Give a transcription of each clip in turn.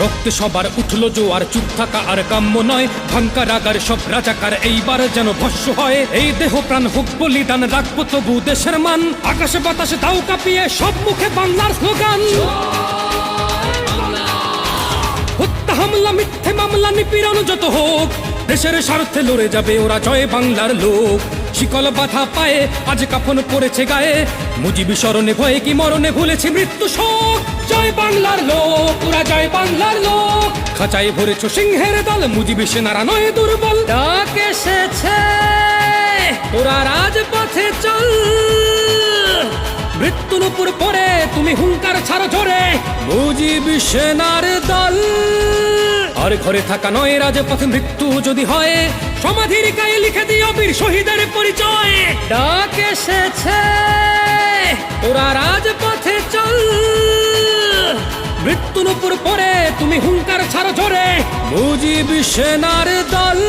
রক্তে সবার উঠল জোয়ার, চুপ থাকা আর কাম্য নয়। ভাঙ্কা রাগার সব রাজাকার এইবার যেন ভস্য হয়। এই দেহ প্রাণ হোক বলিদান, রাখব তবু দেশের মান। আকাশে বাতাসে তাও কাঁপিয়ে, সব মুখে বাংলার স্লোগান। হত্যা, হামলা, মিথ্যে মামলা, নিপীড়ন যত হোক, দেশের স্বার্থে লড়ে যাবে ওরা জয় বাংলার লোক। শিকল বাধা পায়ে আজ কাফন পড়েছে গায়ে। মুজিবি স্মরণে ভয়ে কি মরণে ভুলেছি মৃত্যু শোক? জয় বাংলার লোক পুরা জয় বাংলার লোক। খাঁচায় ভরেছ সিংহের দল মুজিবি সেনারা নয় দুর্বল। ডাক এসেছে। ওরা রাজপথে চল। মৃত্যুর উপর পরে তুমি হুঙ্কার ছাড়ো জোরে মুজিবি সেনার দল। আর ঘরে থাকা নয়, রাজপথে মৃত্যু যদি হয়, সমাধির গায়ে লিখে দিও বীর শহীদের পরিচয়। ডাক এসেছে ওরা রাজপথে চল। মৃত্যুর উপর পরে তুমি হুঙ্কার ছাড়ো ঝরে মুজিবি সেনার দল।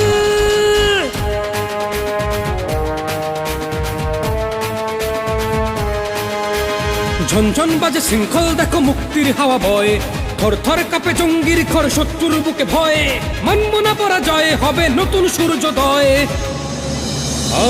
ঝনঝন বাজে শৃঙ্খল, দেখো মুক্তির হাওয়া বয়। থর থর কাপে জঙ্গির খর শত্রুর বুকে ভয়ে। মানব না পরাজয় হবে নতুন সূর্যোদয়।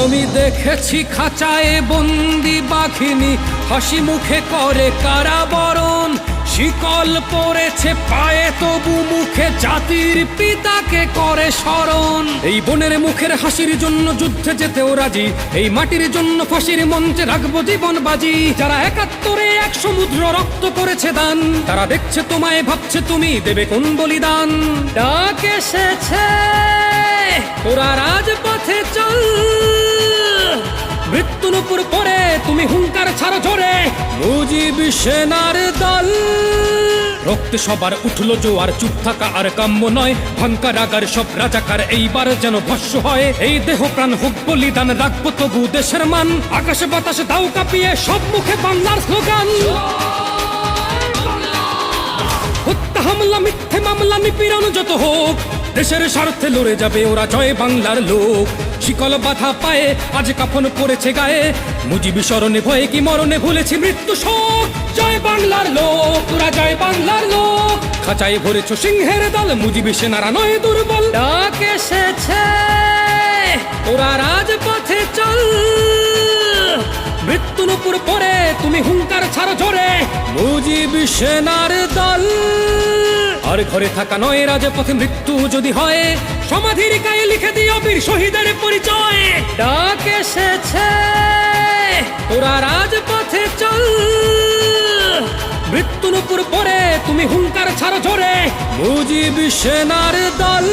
আমি দেখেছি খাঁচায় বন্দি বাঘিনী, হাসি মুখে করে কারাবরণ। শিকল পড়েছে পায়ে, তবু মুখে জাতির পিতাকে করে স্মরণ। এই বনের মুখের হাসির জন্য যুদ্ধে যেতেও রাজি, এই মাটির জন্য ফাঁসির মঞ্চে রাখব জীবন বাজি। যারা একাত্তরে এক সমুদ্র রক্ত করেছে দান, তারা দেখছে তোমায়, ভাবছে তুমি দেবে কোন বলিদান। ডাক এসেছে ওরা রাজপথে চল। মৃত্যুর উপর পরে তুমি হুঙ্কার ছাড়ো মুজিবি সেনার দল। রক্তে সবার উঠল জোয়ার চুপ থাকা আর কাম্য নয়। ভাঙ্কা রাগার সব রাজাকার এইবার যেন ভস্য হয়। এই দেহ প্রাণ হোক বলিদান রাখব তবু দেশের মান। আকাশে বাতাসে দাও কাঁপিয়ে সব মুখে বাংলার স্লোগান। হত্যা হামলা মিথ্যে মামলা নিপীড়ন যত হোক দেশের স্বার্থে লড়ে যাবে ওরা জয় বাংলার লোক। শিকল বাধা পায়ে আজ কাফন পড়েছে গায়ে। মুজিবি স্মরণে ভয়ে কি মরণে ভুলেছি মৃত্যু শোক। জয় বাংলার লোক ওরা জয় বাংলার লোক। খাঁচায় ভরেছ সিংহের দল মুজিবি সেনারা নয় দুর্বল। ডাক এসেছে ওরা রাজপথে চল। মৃত্যুর উপর পরে তুমি হুঙ্কার ছাড়ো জোরে। মুজিবি সেনার দল। আর ঘরে থাকা নয়, রাজপথে মৃত্যু যদি হয়, সমাধির গায়ে লিখে দিও বীর শহীদের পরিচয়। ডাক এসেছে ওরা রাজপথে চল। মৃত্যুর উপর পরে তুমি হুঙ্কার ছাড়ো জোরে। মুজিবি সেনার দল।